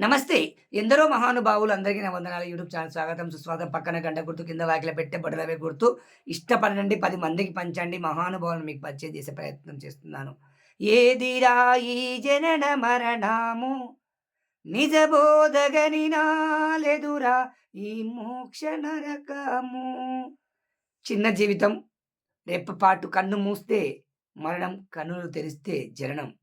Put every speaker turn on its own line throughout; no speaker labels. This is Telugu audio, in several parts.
నమస్తే. ఎందరో మహానుభావులు అందరికీ నా వందనాలు. యూట్యూబ్ ఛానల్ స్వాగతం సుస్వాగతం. పక్కన గంట గుర్తు కింద వాకిల పెట్టే బడులవే గుర్తు. ఇష్టపడండి పది మందికి పంచండి. మహానుభావులను మీకు పరిచయం చేసే ప్రయత్నం చేస్తున్నాను. ఏదిరా ఈ జనన మరణము? నిజబోధగని నాలెదురా ఈ మోక్ష నరకము? చిన్న జీవితం రెప్పపాటు కన్ను మూస్తే మరణం కన్నులు తెరిస్తే జననం.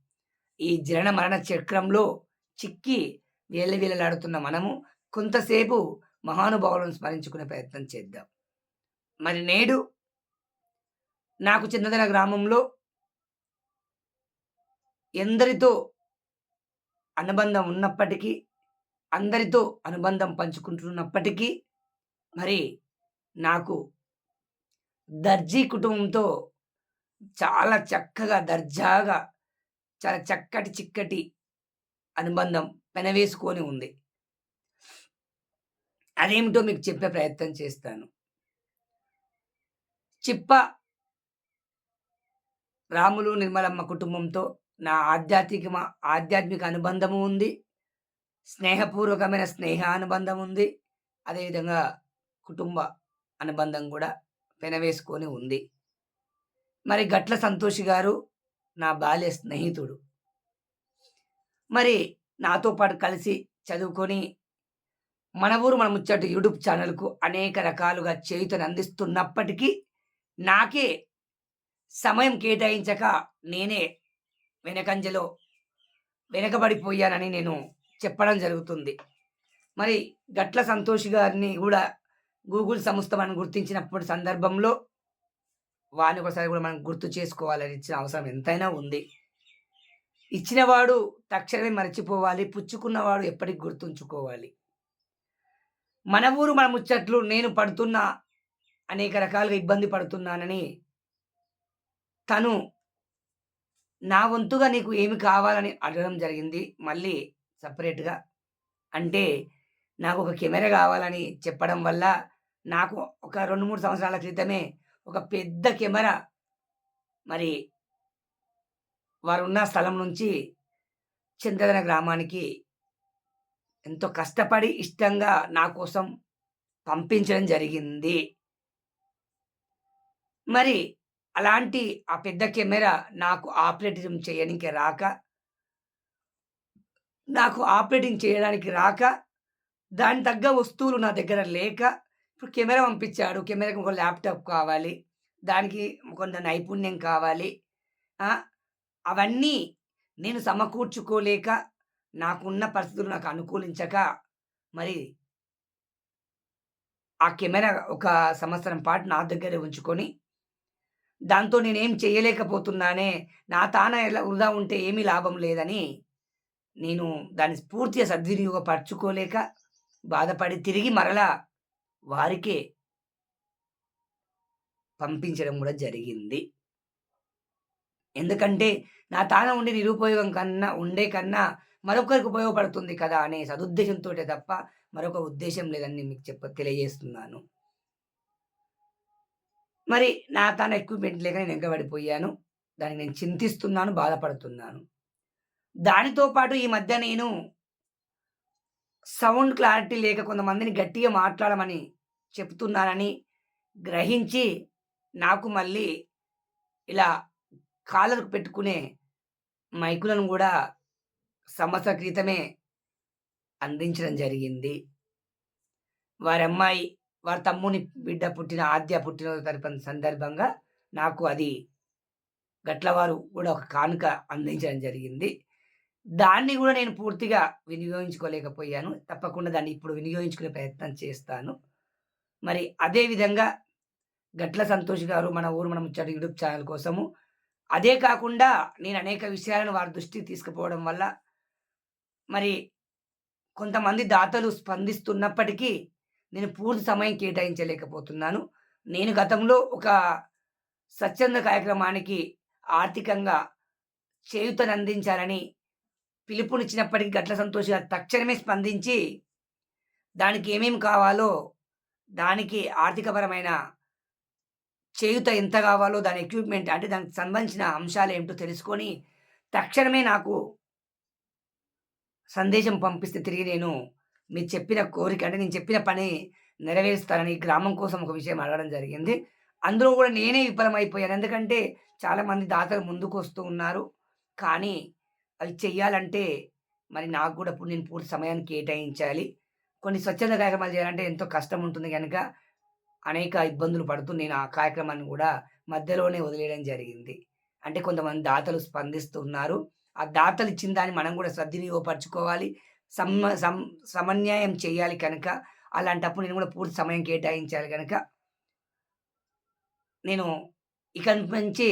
ఈ జనన మరణ చక్రంలో చిక్కి వేలవేలలాడుతున్న మనము కొంతసేపు మహానుభావులను స్మరించుకునే ప్రయత్నం చేద్దాం. మరి నేడు నాకు చిన్నదైన గ్రామంలో ఎందరితో అనుబంధం ఉన్నప్పటికీ అందరితో అనుబంధం పంచుకుంటున్నప్పటికీ మరి నాకు దర్జీ కుటుంబంతో చాలా చక్కగా దర్జాగా చాలా చక్కటి చిక్కటి అనుబంధం పెనవేసుకొని ఉంది. అదేమిటో మీకు చెప్పే ప్రయత్నం చేస్తాను. చిప్ప రాములు నిర్మలమ్మ కుటుంబంతో నా ఆధ్యాత్మిక ఆధ్యాత్మిక అనుబంధము ఉంది. స్నేహపూర్వకమైన స్నేహ అనుబంధం ఉంది. అదేవిధంగా కుటుంబ అనుబంధం కూడా పెనవేసుకొని ఉంది. మరి గట్ల సంతోష్ గారు నా బాల్య స్నేహితుడు. మరి నాతో పాటు కలిసి చదువుకొని మన ఊరు మన ముచ్చట యూట్యూబ్ ఛానల్కు అనేక రకాలుగా చేయుతని అందిస్తున్నప్పటికీ నాకే సమయం కేటాయించక నేనే వెనకంజలో వెనకబడిపోయానని నేను చెప్పడం జరుగుతుంది. మరి గట్ల సంతోష్ గారిని కూడా గూగుల్ సంస్థ మనం గుర్తించినప్పుడు సందర్భంలో వారిని ఒకసారి కూడా మనం గుర్తు చేసుకోవాలని ఇచ్చిన అవసరం ఎంతైనా ఉంది. ఇచ్చినవాడు తక్షణమే మర్చిపోవాలి పుచ్చుకున్నవాడు ఎప్పటికి గుర్తుంచుకోవాలి. మన ఊరు మన ముచ్చట్లు నేను పడుతున్న అనేక రకాలుగా ఇబ్బంది పడుతున్నానని తను నా వంతుగా నీకు ఏమి కావాలని అడగడం జరిగింది. మళ్ళీ సపరేట్గా అంటే నాకు ఒక కెమెరా కావాలని చెప్పడం వల్ల నాకు ఒక రెండు మూడు సంవత్సరాల క్రితమే ఒక పెద్ద కెమెరా మరి వారు ఉన్న స్థలం నుంచి చంద్రదన గ్రామానికి ఎంతో కష్టపడి ఇష్టంగా నా కోసం పంపించడం జరిగింది. మరి అలాంటి ఆ పెద్ద కెమెరా నాకు ఆపరేటింగ్ చేయడానికి రాక నాకు ఆపరేటింగ్ చేయడానికి రాక దాని తగ్గ వస్తువులు నా దగ్గర లేక ఇప్పుడు కెమెరా పంపించాడు. కెమెరాకి ఒక ల్యాప్టాప్ కావాలి. దానికి కొంత నైపుణ్యం కావాలి. అవన్నీ నేను సమకూర్చుకోలేక నాకున్న పరిస్థితులు నాకు అనుకూలించక మరి ఆ కెమెరా ఒక సంవత్సరం పాటు నా దగ్గరే ఉంచుకొని దాంతో నేనేం చేయలేకపోతున్నానే నా తాన ఎలా వృధా ఉంటే ఏమీ లాభం లేదని నేను దాన్ని పూర్తిగా సద్వినియోగపరచుకోలేక బాధపడి తిరిగి మరలా వారికే పంపించడం కూడా జరిగింది. ఎందుకంటే నా తాన ఉండి నిరుపయోగం కన్నా ఉండే కన్నా మరొకరికి ఉపయోగపడుతుంది కదా అనే సదుద్దేశంతో తప్ప మరొక ఉద్దేశం లేదని మీకు చెప్ప తెలియజేస్తున్నాను. మరి నా తాను ఎక్విప్మెంట్ లేక నేను వెనకబడిపోయాను. దానికి నేను చింతిస్తున్నాను బాధపడుతున్నాను. దానితో పాటు ఈ మధ్య నేను సౌండ్ క్లారిటీ లేక కొంతమందిని గట్టిగా మాట్లాడమని చెప్తున్నానని గ్రహించి నాకు మళ్ళీ ఇలా కాలర్కు పెట్టుకునే మైకులను కూడా సంవత్సర క్రితమే అందించడం జరిగింది. వారి అమ్మాయి వారి తమ్ముని బిడ్డ పుట్టిన ఆద్య పుట్టిన తరపున సందర్భంగా నాకు అది గట్లవారు కూడా ఒక కానుక అందించడం జరిగింది. దాన్ని కూడా నేను పూర్తిగా వినియోగించుకోలేకపోయాను. తప్పకుండా దాన్ని ఇప్పుడు వినియోగించుకునే ప్రయత్నం చేస్తాను. మరి అదే విధంగా గట్ల సంతోష్ గారు మన ఊరు మన ముచ్చట యూట్యూబ్ ఛానల్ కోసము అదే కాకుండా నేను అనేక విషయాలను వారి దృష్టికి తీసుకుపోవడం వల్ల మరి కొంతమంది దాతలు స్పందిస్తున్నప్పటికీ నేను పూర్తి సమయం కేటాయించలేకపోతున్నాను. నేను గతంలో ఒక స్వచ్ఛంద కార్యక్రమానికి ఆర్థికంగా చేయుతనందించాలని పిలుపునిచ్చినప్పటికీ గట్ల సంతోష్ గారు తక్షణమే స్పందించి దానికి ఏమేమి కావాలో దానికి ఆర్థికపరమైన చేయూత ఎంత కావాలో దాని ఎక్విప్మెంట్ అంటే దానికి సంబంధించిన అంశాలు ఏమిటో తెలుసుకొని తక్షణమే నాకు సందేశం పంపిస్తే తిరిగి నేను మీరు చెప్పిన కోరిక అంటే నేను చెప్పిన పని నెరవేరుస్తానని గ్రామం కోసం ఒక విషయం అడగడం జరిగింది. అందులో కూడా నేనే విఫలమైపోయాను. ఎందుకంటే చాలామంది దాతలు ముందుకొస్తూ ఉన్నారు. కానీ అవి చెయ్యాలంటే మరి నాకు కూడా ఇప్పుడు నేను పూర్తి సమయాన్ని కేటాయించాలి. కొన్ని స్వచ్ఛంద కార్యక్రమాలు చేయాలంటే ఎంతో కష్టం ఉంటుంది కనుక అనేక ఇబ్బందులు పడుతూ నేను ఆ కార్యక్రమాన్ని కూడా మధ్యలోనే వదిలేయడం జరిగింది. అంటే కొంతమంది దాతలు స్పందిస్తున్నారు. ఆ దాతలు ఇచ్చిన దాన్ని మనం కూడా సద్వినియోగపరచుకోవాలి సమ సం సమన్యాయం చేయాలి కనుక అలాంటప్పుడు నేను కూడా పూర్తి సమయం కేటాయించాలి కనుక నేను ఇక నుంచి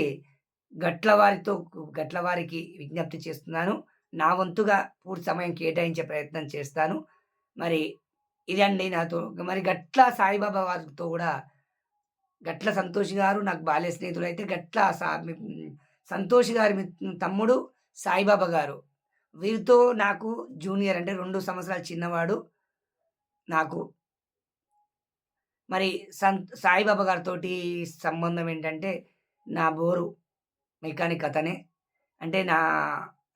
గట్ల వారితో గట్ల వారికి విజ్ఞప్తి చేస్తున్నాను. నా వంతుగా పూర్తి సమయం కేటాయించే ప్రయత్నం చేస్తాను. మరి ఇదండి నాతో మరి గట్ల సాయిబాబా వారితో కూడా గట్ల సంతోష్ గారు నాకు బాల్య స్నేహితులైతే గట్ల సా హ్మ్, సంతోష్ గారి తమ్ముడు సాయిబాబా గారు. వీరితో నాకు జూనియర్ అంటే 2 సంవత్సరాలు చిన్నవాడు. నాకు మరి సంత్ సాయిబాబా గారితోటి సంబంధం ఏంటంటే, నా బోరు మెకానిక్ అతనే. అంటే నా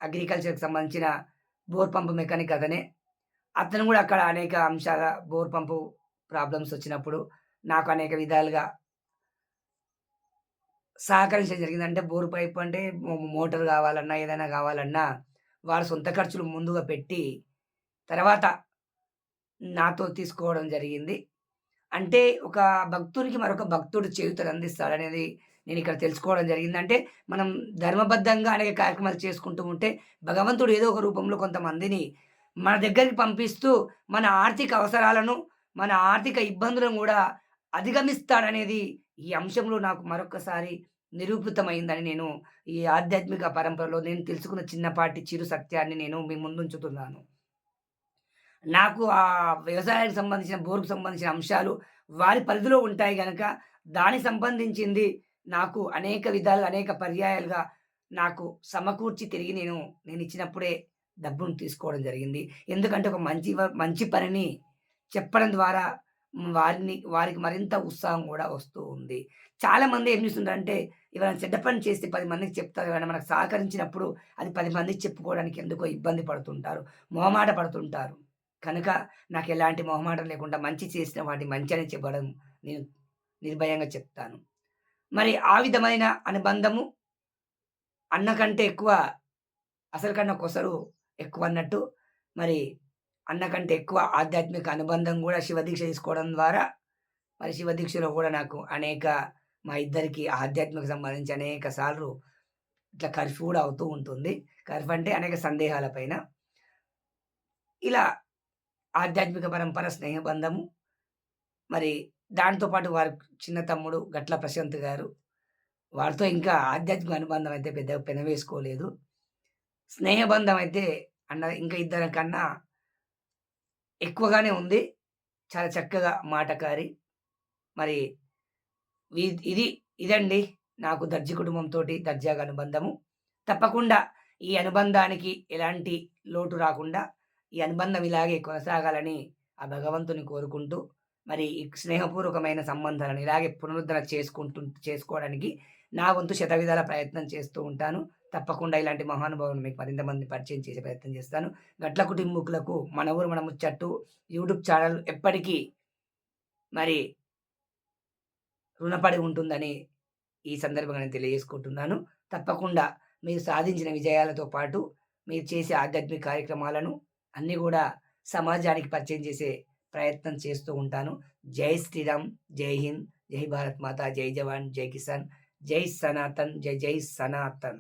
అగ్రికల్చర్‌కి సంబంధించిన బోర్ పంప్ మెకానిక్ అతనే. అతను కూడా అక్కడ అనేక అంశాల బోర్ పంపు ప్రాబ్లమ్స్ వచ్చినప్పుడు నాకు అనేక విధాలుగా సహకరించడం జరిగింది. అంటే బోర్ పైప్ అంటే మోటార్ కావాలన్నా, ఏదైనా కావాలన్నా వారు సొంత ఖర్చులు ముందుగా పెట్టి, తర్వాత నాతో తీసుకోవడం జరిగింది. అంటే ఒక భక్తునికి మరొక భక్తుడు చేయూతను అందిస్తాడనేది నేను ఇక్కడ తెలుసుకోవడం జరిగింది. అంటే మనం ధర్మబద్ధంగా అనేక కార్యక్రమాలు చేసుకుంటూ ఉంటే, భగవంతుడు ఏదో ఒక రూపంలో కొంతమందిని మన దగ్గరికి పంపిస్తూ, మన ఆర్థిక అవసరాలను, మన ఆర్థిక ఇబ్బందులను కూడా అధిగమిస్తాడనేది ఈ అంశంలో నాకు మరొకసారి నిరూపితమైందని నేను ఈ ఆధ్యాత్మిక పరంపరలో నేను తెలుసుకున్న చిన్నపాటి చిరు సత్యాన్ని నేను మీ ముందుంచుతున్నాను. నాకు ఆ వ్యవసాయానికి సంబంధించిన బోరుకు సంబంధించిన అంశాలు వారి పరిధిలో ఉంటాయి కనుక దానికి సంబంధించింది నాకు అనేక విధాలు అనేక పర్యాయాలుగా నాకు సమకూర్చి తిరిగి నేను నేను ఇచ్చినప్పుడే డబ్బును తీసుకోవడం జరిగింది. ఎందుకంటే ఒక మంచి మంచి పనిని చెప్పడం ద్వారా వారిని వారికి మరింత ఉత్సాహం కూడా వస్తూ ఉంది. చాలామంది ఏం చేస్తుంటారంటే, ఎవరైనా చెడ్డ పని చేస్తే పది మందికి చెప్తారు గానీ, మనకు సహకరించినప్పుడు అది పది మందికి చెప్పుకోవడానికి ఎందుకో ఇబ్బంది పడుతుంటారు. మొహమాట పడుతుంటారు. కనుక నాకు ఎలాంటి మొహమాటం లేకుండా మంచి చేసిన వాటిని అని చెప్పడం నేను నిర్భయంగా చెప్తాను. మరి ఆ విధమైన అనుబంధము అన్న కంటే ఎక్కువ అసలు కన్నా ఎక్కువ అన్నట్టు మరి అన్న కంటే ఎక్కువ ఆధ్యాత్మిక అనుబంధం కూడా శివదీక్ష తీసుకోవడం ద్వారా, మరి శివదీక్షలో కూడా నాకు అనేక మా ఇద్దరికి ఆధ్యాత్మిక సంబంధించి అనేక సార్లు ఇట్లా కర్ఫ్యూ కూడా అవుతూ ఉంటుంది. కర్ఫ్ అంటే అనేక సందేహాల పైన. ఇలా ఆధ్యాత్మిక పరంపర, స్నేహబంధము. మరి దాంతోపాటు వారి చిన్న తమ్ముడు గట్ల ప్రశాంత్ గారు. వారితో ఇంకా ఆధ్యాత్మిక అనుబంధం అయితే పెద్దగా పెనవేసుకోలేదు. స్నేహబంధం అయితే అన్న ఇంకా ఇద్దరి కన్నా ఎక్కువగానే ఉంది. చాలా చక్కగా మాటకారి. మరి ఇది ఇదండి నాకు దర్జీ కుటుంబంతోటి దర్జాగా అనుబంధము. తప్పకుండా ఈ అనుబంధానికి ఎలాంటి లోటు రాకుండా, ఈ అనుబంధం ఇలాగే కొనసాగాలని ఆ భగవంతుని కోరుకుంటూ, మరి ఈ స్నేహపూర్వకమైన సంబంధాలను ఇలాగే పునరుద్ధరణ చేసుకుంటు చేసుకోవడానికి నా వంతు శతవిధాల ప్రయత్నం చేస్తూ ఉంటాను. తప్పకుండా ఇలాంటి మహానుభావులను మీకు మరింత మంది పరిచయం చేసే ప్రయత్నం చేస్తాను. గట్ల కుటుంబకులకు మన ఊరు మన ముచ్చట్టు యూట్యూబ్ ఛానల్ ఎప్పటికీ మరి రుణపడి ఉంటుందని ఈ సందర్భంగా నేను తెలియజేసుకుంటున్నాను. తప్పకుండా మీరు సాధించిన విజయాలతో పాటు, మీరు చేసే ఆధ్యాత్మిక కార్యక్రమాలను అన్నీ కూడా సమాజానికి పరిచయం చేసే ప్రయత్నం చేస్తూ ఉంటాను. జై శ్రీరామ్, జై హింద్, జై భారత్ మాత, జై జవాన్, జై కిసాన్, జై సనాతన్, జై జై సనాతన్.